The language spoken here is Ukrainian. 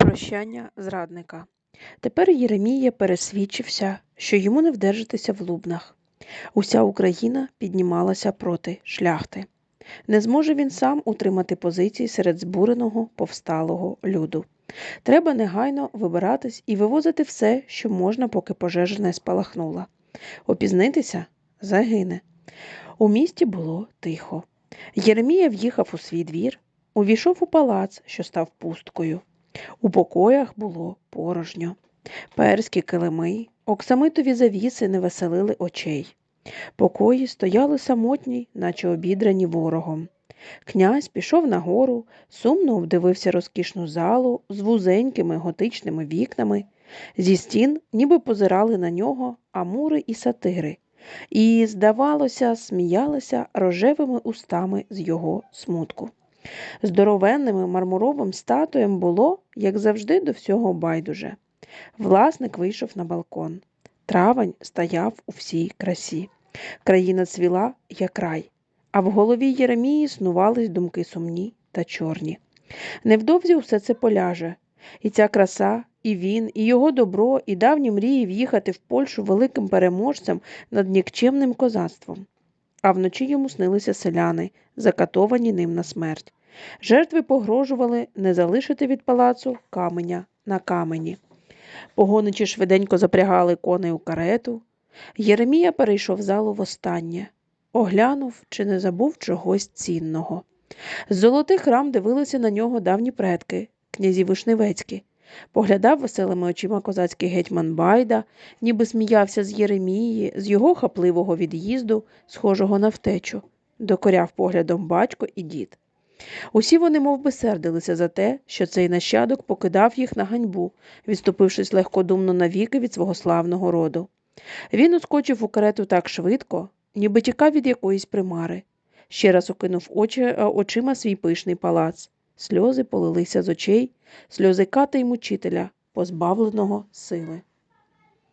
Прощання зрадника. Тепер Єремія пересвідчився, що йому не вдержатися в лубнах. Уся Україна піднімалася проти шляхти. Не зможе він сам утримати позиції серед збуреного повсталого люду. Треба негайно вибиратись і вивозити все, що можна, поки пожежа не спалахнула. Опізнитися загине. У місті було тихо. Єремія в'їхав у свій двір, увійшов у палац, що став пусткою. У покоях було порожньо. Перські килими, оксамитові завіси не веселили очей. Покої стояли самотні, наче обідрані ворогом. Князь пішов нагору, сумно обдивився розкішну залу з вузенькими готичними вікнами. Зі стін ніби позирали на нього амури і сатири, і, здавалося, сміялися рожевими устами з його смутку. Здоровенними мармуровим статуям було, як завжди, до всього байдуже. Власник вийшов на балкон. Травень стояв у всій красі. Країна цвіла, як рай, а в голові Єремії снувались думки сумні та чорні. Невдовзі все це поляже, і ця краса, і він, і його добро, і давні мрії в'їхати в Польщу великим переможцем над нікчемним козацтвом. А вночі йому снилися селяни, закатовані ним на смерть. Жертви погрожували не залишити від палацу каменя на камені. Погоничі швиденько запрягали коней у карету. Єремія перейшов залу востаннє, оглянув, чи не забув чогось цінного. З золотих рам дивилися на нього давні предки, князі Вишневецькі. Поглядав веселими очима козацький гетьман Байда, ніби сміявся з Єремії, з його хапливого від'їзду, схожого на втечу, докоряв поглядом батько і дід. Усі вони мов би, сердилися за те, що цей нащадок покидав їх на ганьбу, відступившись легкодумно навіки від свого славного роду. Він ускочив у карету так швидко, ніби тікав від якоїсь примари. Ще раз окинув очі, е, очима свій пишний палац. Сльози полилися з очей, сльози ката й мучителя, позбавленого сили.